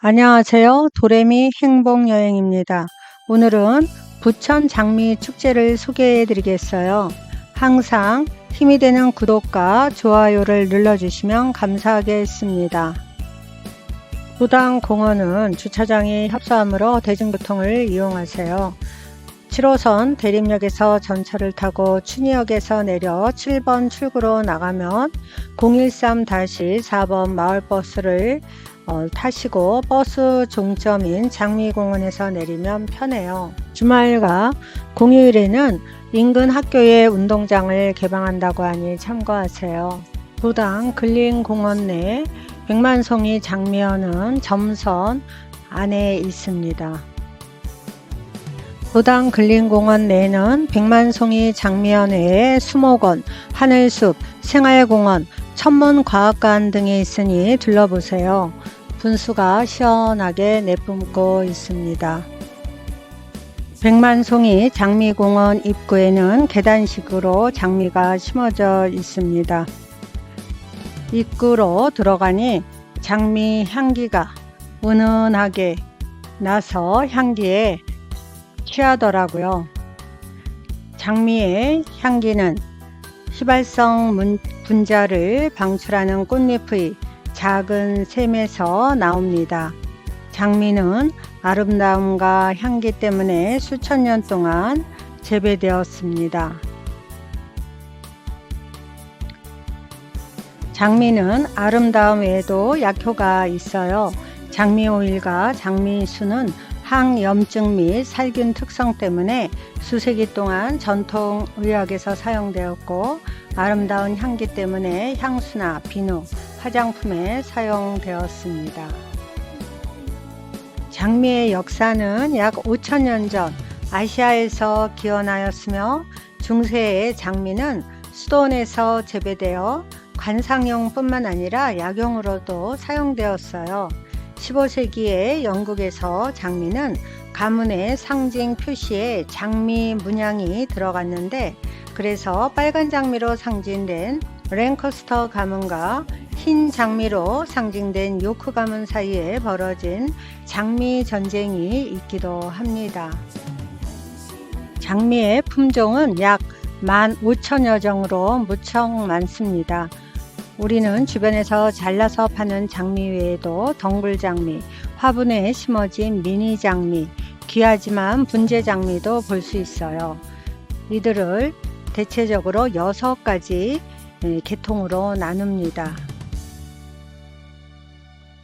안녕하세요. 도레미 행복여행입니다. 오늘은 부천 장미 축제를 소개해 드리겠어요. 항상 힘이 되는 구독과 좋아요를 눌러주시면 감사하겠습니다. 부당 공원은 주차장이 협소하므로 대중교통을 이용하세요. 7호선 대림역에서 전철을 타고 춘희역에서 내려 7번 출구로 나가면 013-4번 마을버스를 어, 타시고 버스 종점인 장미공원에서 내리면 편해요. 주말과 공휴일에는 인근 학교에 운동장을 개방한다고 하니 참고하세요. 도당 근린공원 내 백만송이 장미연은 점선 안에 있습니다. 도당 근린공원 내에는 백만송이 장미연 외에 수목원, 하늘숲, 생활공원, 천문과학관 등이 있으니 둘러보세요. 분수가 시원하게 내뿜고 있습니다. 백만송이 장미공원 입구에는 계단식으로 장미가 심어져 있습니다. 입구로 들어가니 장미 향기가 은은하게 나서 향기에 취하더라고요. 장미의 향기는 휘발성 분자를 방출하는 꽃잎의 작은 샘에서 나옵니다. 장미는 아름다움과 향기 때문에 수천 년 동안 재배되었습니다. 장미는 아름다움 외에도 약효가 있어요. 장미 오일과 장미수는 항염증 및 살균 특성 때문에 수세기 동안 전통 의학에서 사용되었고 아름다운 향기 때문에 향수나 비누, 화장품에 사용되었습니다. 장미의 역사는 약 5천년 전 아시아에서 기원하였으며 중세의 장미는 수도원에서 재배되어 관상용 뿐만 아니라 약용으로도 사용되었어요. 15세기에 영국에서 장미는 가문의 상징 표시에 장미 문양이 들어갔는데 그래서 빨간 장미로 상징된 랭커스터 가문과 흰 장미로 상징된 요크 가문 사이에 벌어진 장미 전쟁이 있기도 합니다. 장미의 품종은 약 15,000여 종으로 무척 많습니다. 우리는 주변에서 잘라서 파는 장미 외에도 덩굴장미, 화분에 심어진 미니장미, 귀하지만 분재장미도 볼 수 있어요. 이들을 대체적으로 6가지 계통으로 나눕니다.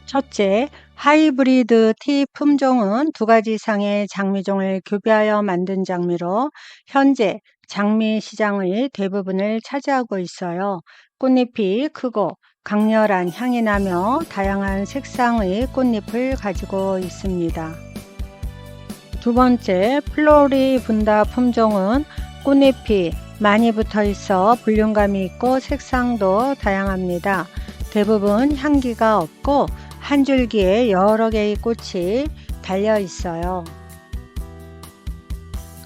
첫째, 하이브리드 티 품종은 두 가지 이상의 장미종을 교배하여 만든 장미로 현재 장미 시장의 대부분을 차지하고 있어요. 꽃잎이 크고 강렬한 향이 나며 다양한 색상의 꽃잎을 가지고 있습니다. 두 번째, 플로리 분다 품종은 꽃잎이 많이 붙어 있어 볼륨감이 있고 색상도 다양합니다. 대부분 향기가 없고 한 줄기에 여러 개의 꽃이 달려 있어요.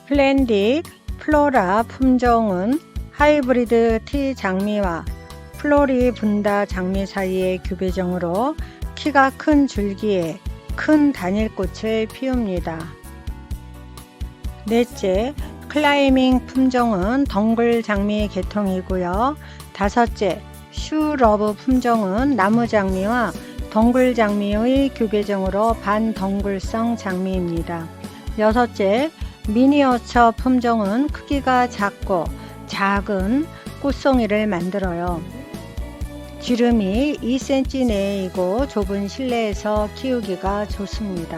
플랜딕 플로라 품종은 하이브리드 티 장미와 플로리 분다 장미 사이의 교배종으로 키가 큰 줄기에 큰 단일꽃을 피웁니다. 넷째, 클라이밍 품종은 덩굴 장미 계통이고요. 다섯째, 슈러브 품종은 나무 장미와 덩굴 장미의 교배종으로 반덩굴성 장미입니다. 여섯째, 미니어처 품종은 크기가 작고 작은 꽃송이를 만들어요. 지름이 2cm 내이고 좁은 실내에서 키우기가 좋습니다.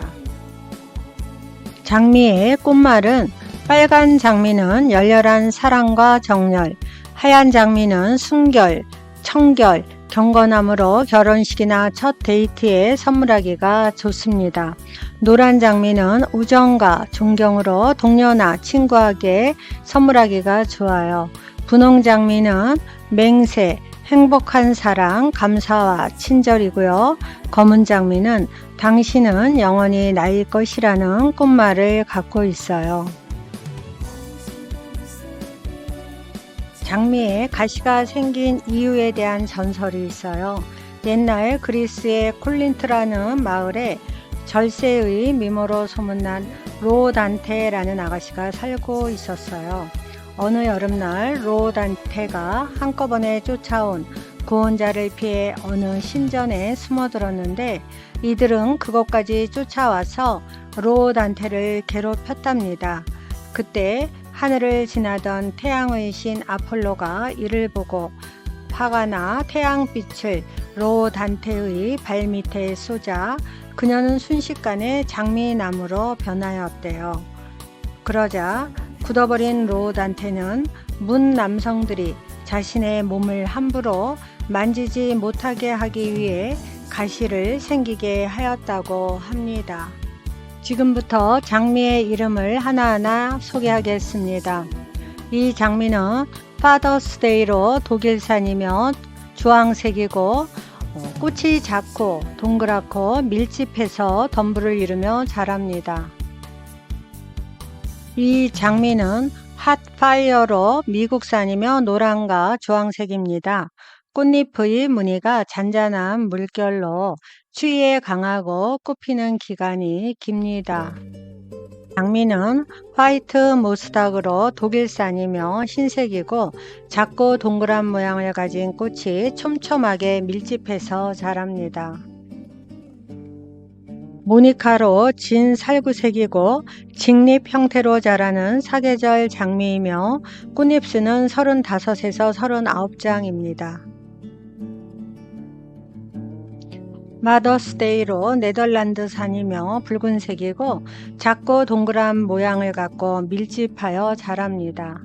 장미의 꽃말은 빨간 장미는 열렬한 사랑과 정열, 하얀 장미는 순결, 청결, 경건함으로 결혼식이나 첫 데이트에 선물하기가 좋습니다. 노란 장미는 우정과 존경으로 동료나 친구에게 선물하기가 좋아요. 분홍 장미는 맹세, 행복한 사랑, 감사와 친절이고요. 검은 장미는 당신은 영원히 나일 것이라는 꽃말을 갖고 있어요. 장미에 가시가 생긴 이유에 대한 전설이 있어요. 옛날 그리스의 콜린트라는 마을에 절세의 미모로 소문난 로단테라는 아가씨가 살고 있었어요. 어느 여름날 로단테가 한꺼번에 쫓아온 구원자를 피해 어느 신전에 숨어들었는데 이들은 그것까지 쫓아와서 로단테를 괴롭혔답니다. 그때 하늘을 지나던 태양의 신 아폴로가 이를 보고 화가 나 태양빛을 로 단테의 발밑에 쏘자 그녀는 순식간에 장미나무로 변하였대요. 그러자 굳어버린 로 단테는 문 남성들이 자신의 몸을 함부로 만지지 못하게 하기 위해 가시를 생기게 하였다고 합니다. 지금부터 장미의 이름을 하나하나 소개하겠습니다. 이 장미는 파더스데이로 독일산이며 주황색이고 어, 꽃이 작고 동그랗고 밀집해서 덤불을 이루며 자랍니다. 이 장미는 핫파이어로 미국산이며 노란과 주황색입니다. 꽃잎의 무늬가 잔잔한 물결로 추위에 강하고 꽃피는 기간이 깁니다. 장미는 화이트 모스닥으로 독일산이며 흰색이고 작고 동그란 모양을 가진 꽃이 촘촘하게 밀집해서 자랍니다. 모니카로 진 살구색이고 직립 형태로 자라는 사계절 장미이며 꽃잎수는 35에서 39장입니다. 마더스데이로 네덜란드산이며 붉은색이고 작고 동그란 모양을 갖고 밀집하여 자랍니다.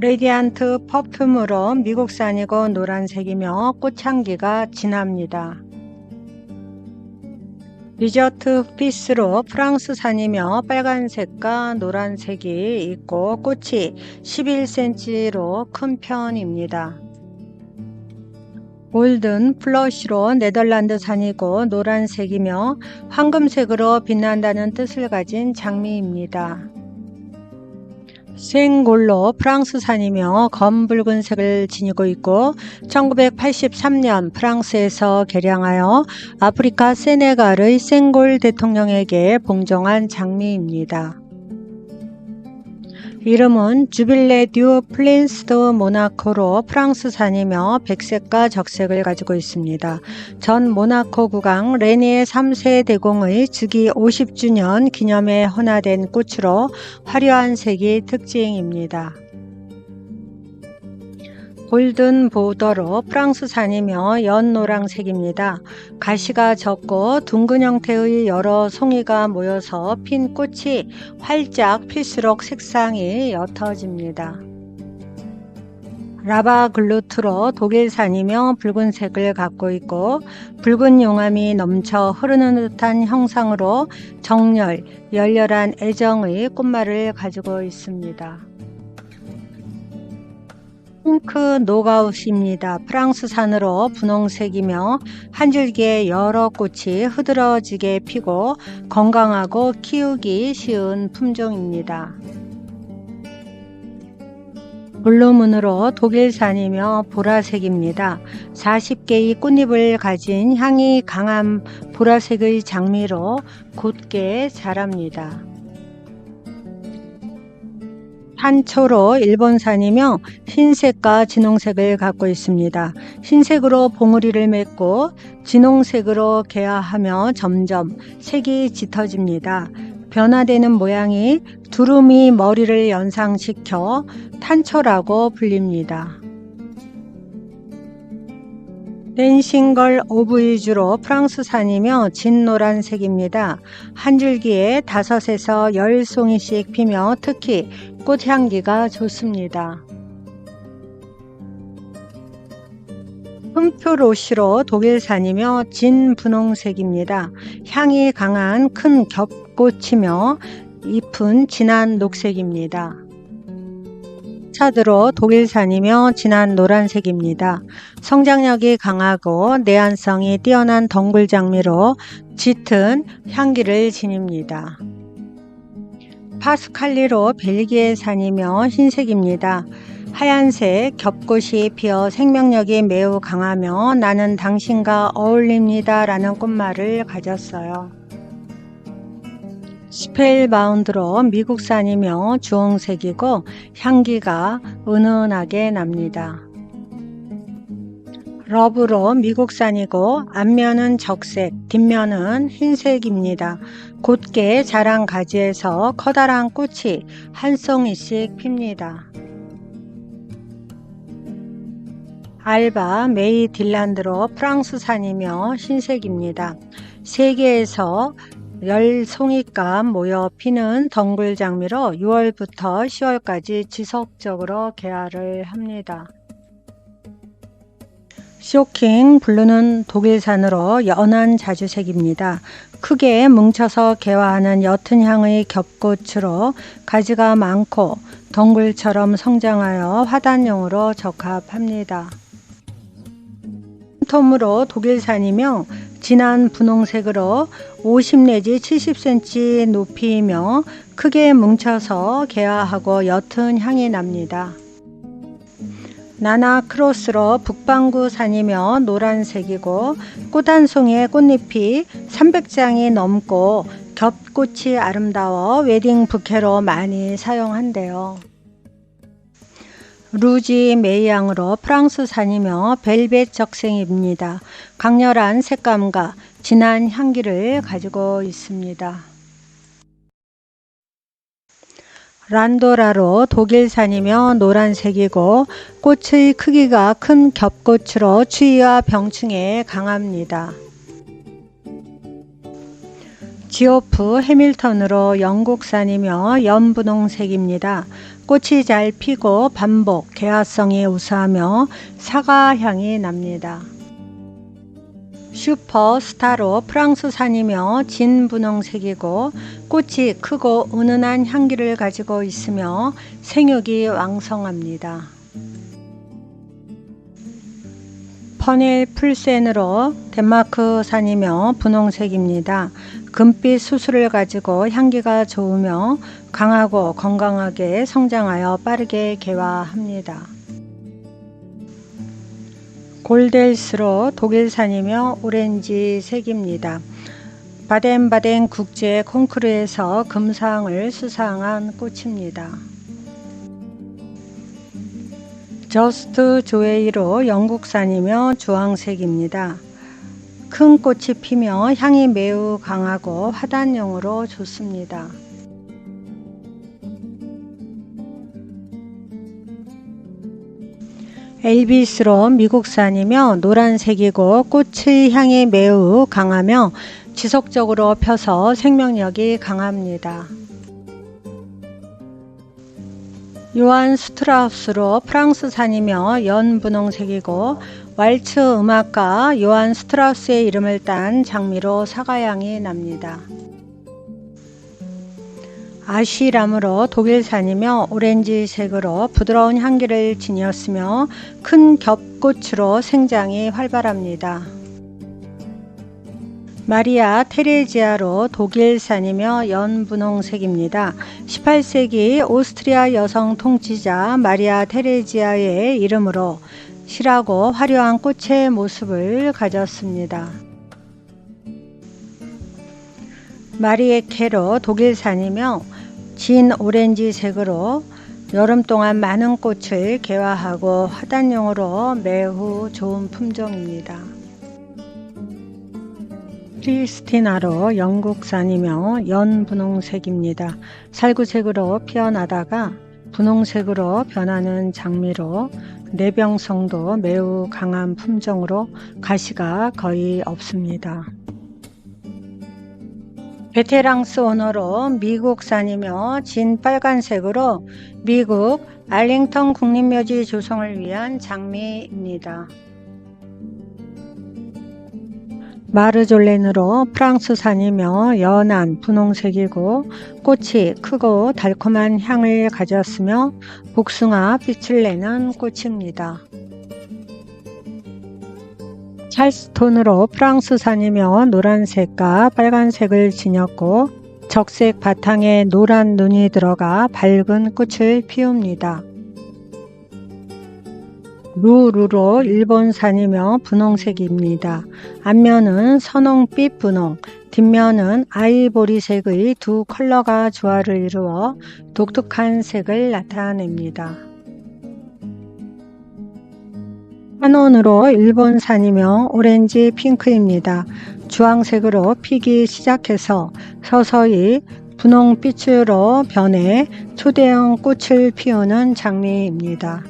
레디안트 퍼퓸으로 미국산이고 노란색이며 꽃향기가 진합니다. 리저트 피스로 프랑스산이며 빨간색과 노란색이 있고 꽃이 11cm로 큰 편입니다. 골든 플러시로 네덜란드산이고 노란색이며 황금색으로 빛난다는 뜻을 가진 장미입니다. 생골로 프랑스산이며 검붉은색을 지니고 있고 1983년 프랑스에서 개량하여 아프리카 세네갈의 생골 대통령에게 봉정한 장미입니다. 이름은 주빌레 듀 플린스 드 모나코로 프랑스산이며 백색과 적색을 가지고 있습니다. 전 모나코 국왕 레니에 3세 대공의 즉위 50주년 기념에 헌화된 꽃으로 화려한 색이 특징입니다. 골든 보더로 프랑스산이며 연노랑색입니다. 가시가 적고 둥근 형태의 여러 송이가 모여서 핀 꽃이 활짝 필수록 색상이 옅어집니다. 라바 글루트로 독일산이며 붉은색을 갖고 있고 붉은 용암이 넘쳐 흐르는 듯한 형상으로 정열, 열렬한 애정의 꽃말을 가지고 있습니다. 핑크 노가웃입니다. 프랑스산으로 분홍색이며 한 줄기에 여러 꽃이 흐드러지게 피고 건강하고 키우기 쉬운 품종입니다. 블루문으로 독일산이며 보라색입니다. 40개의 꽃잎을 가진 향이 강한 보라색의 장미로 곧게 자랍니다. 한초로 일본산이며 흰색과 진홍색을 갖고 있습니다. 흰색으로 봉우리를 맺고 진홍색으로 개화하며 점점 색이 짙어집니다. 변화되는 모양이 두루미 머리를 연상시켜 탄초라고 불립니다. 댄싱걸 오브이 주로 프랑스산이며 진노란색입니다. 한 줄기에 다섯에서 열 송이씩 피며 특히 꽃향기가 좋습니다. 흠표로시로 독일산이며 진분홍색입니다. 향이 강한 큰 겹꽃이며 잎은 진한 녹색입니다. 차드로 독일산이며 진한 노란색입니다. 성장력이 강하고 내한성이 뛰어난 덩굴 장미로 짙은 향기를 지닙니다. 파스칼리로 벨기에 산이며 흰색입니다. 하얀색 겹꽃이 피어 생명력이 매우 강하며 나는 당신과 어울립니다 라는 꽃말을 가졌어요. 스펠바운드로 미국산이며 주홍색이고 향기가 은은하게 납니다. 러브로 미국산이고 앞면은 적색, 뒷면은 흰색입니다. 곧게 자란 가지에서 커다란 꽃이 한 송이씩 핍니다. 알바 메이 딜란드로 프랑스산이며 흰색입니다. 세계에서 열 송이값 모여 피는 덩굴 장미로 6월부터 10월까지 지속적으로 개화를 합니다. 쇼킹 블루는 독일산으로 연한 자주색입니다. 크게 뭉쳐서 개화하는 옅은 향의 겹꽃으로 가지가 많고 덩굴처럼 성장하여 화단용으로 적합합니다. 톰으로 독일산이며 진한 분홍색으로 50 내지 70cm 높이이며 크게 뭉쳐서 개화하고 옅은 향이 납니다. 나나 크로스로 북방구 산이며 노란색이고 꽃 한 송이에 꽃잎이 300장이 넘고 겹꽃이 아름다워 웨딩 부케로 많이 사용한대요. 루지 메이양으로 프랑스산이며 벨벳 적생입니다. 강렬한 색감과 진한 향기를 가지고 있습니다. 란도라로 독일산이며 노란색이고 꽃의 크기가 큰 겹꽃으로 추위와 병충해에 강합니다. 지오프 해밀턴으로 영국산이며 연분홍색입니다. 꽃이 잘 피고 반복 개화성이 우수하며 사과 향이 납니다. 슈퍼스타로 프랑스산이며 진분홍색이고 꽃이 크고 은은한 향기를 가지고 있으며 생육이 왕성합니다. 퍼닐 풀센으로 덴마크산이며 분홍색입니다. 금빛 수술을 가지고 향기가 좋으며 강하고 건강하게 성장하여 빠르게 개화합니다. 골델스로 독일산이며 오렌지 색입니다. 바덴바덴 국제 콩쿠르에서 금상을 수상한 꽃입니다. 저스트 조에이로 영국산이며 주황색입니다. 큰 꽃이 피며 향이 매우 강하고 화단용으로 좋습니다. 엘비스로 미국산이며 노란색이고 꽃의 향이 매우 강하며 지속적으로 펴서 생명력이 강합니다. 요한 스트라우스로 프랑스산이며 연분홍색이고 왈츠 음악가 요한 스트라우스의 이름을 딴 장미로 사과향이 납니다. 아쉬람으로 독일산이며 오렌지색으로 부드러운 향기를 지녔으며 큰 겹꽃으로 생장이 활발합니다. 마리아 테레지아로 독일산이며 연분홍색입니다. 18세기 오스트리아 여성 통치자 마리아 테레지아의 이름으로 실하고 화려한 꽃의 모습을 가졌습니다. 마리에케로 독일산이며 진 오렌지 색으로 여름 동안 많은 꽃을 개화하고 화단용으로 매우 좋은 품종입니다. 크리스티나로 영국산이며 연분홍색입니다. 살구색으로 피어나다가 분홍색으로 변하는 장미로 내병성도 매우 강한 품종으로 가시가 거의 없습니다. 베테랑스 원어로 미국산이며 진 빨간색으로 미국 알링턴 국립묘지 조성을 위한 장미입니다. 마르졸렌으로 프랑스산이며 연한 분홍색이고 꽃이 크고 달콤한 향을 가졌으며 복숭아 빛을 내는 꽃입니다. 찰스톤으로 프랑스산이며 노란색과 빨간색을 지녔고 적색 바탕에 노란 눈이 들어가 밝은 꽃을 피웁니다. 루루로 일본산이며 분홍색입니다. 앞면은 선홍빛 분홍, 뒷면은 아이보리색의 두 컬러가 조화를 이루어 독특한 색을 나타냅니다. 한온으로 일본 산이며 오렌지 핑크입니다. 주황색으로 피기 시작해서 서서히 분홍빛으로 변해 초대형 꽃을 피우는 장미입니다.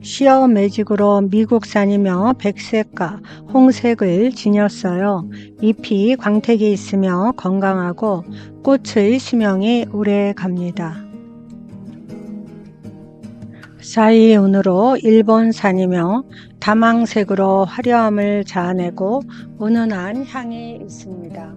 시어 매직으로 미국산이며 백색과 홍색을 지녔어요. 잎이 광택이 있으며 건강하고 꽃의 수명이 오래 갑니다. 사이온으로 일본산이며 다망색으로 화려함을 자아내고 은은한 향이 있습니다.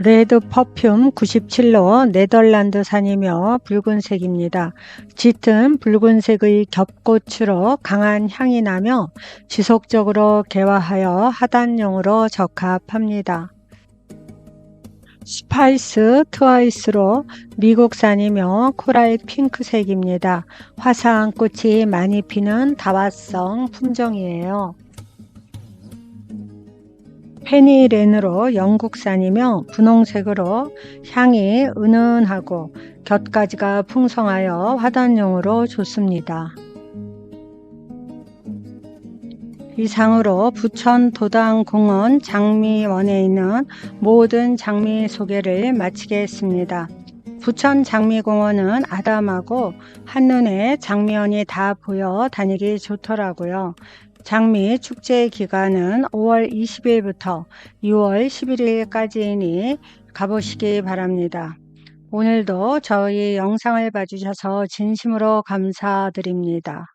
레드 퍼퓸 97로 네덜란드산이며 붉은색입니다. 짙은 붉은색의 겹꽃으로 강한 향이 나며 지속적으로 개화하여 하단용으로 적합합니다. 스파이스 트와이스로 미국산이며 코랄 핑크색입니다. 화사한 꽃이 많이 피는 다화성 품종이에요. 페니렌으로 영국산이며 분홍색으로 향이 은은하고 곁가지가 풍성하여 화단용으로 좋습니다. 이 상으로 부천 도당공원 장미원에 있는 모든 장미 소개를 마치겠습니다. 부천 장미공원은 아담하고 한눈에 장미원이 다 보여 다니기 좋더라고요. 장미 축제 기간은 5월 20일부터 6월 11일까지이니 가보시기 바랍니다. 오늘도 저희 영상을 봐주셔서 진심으로 감사드립니다.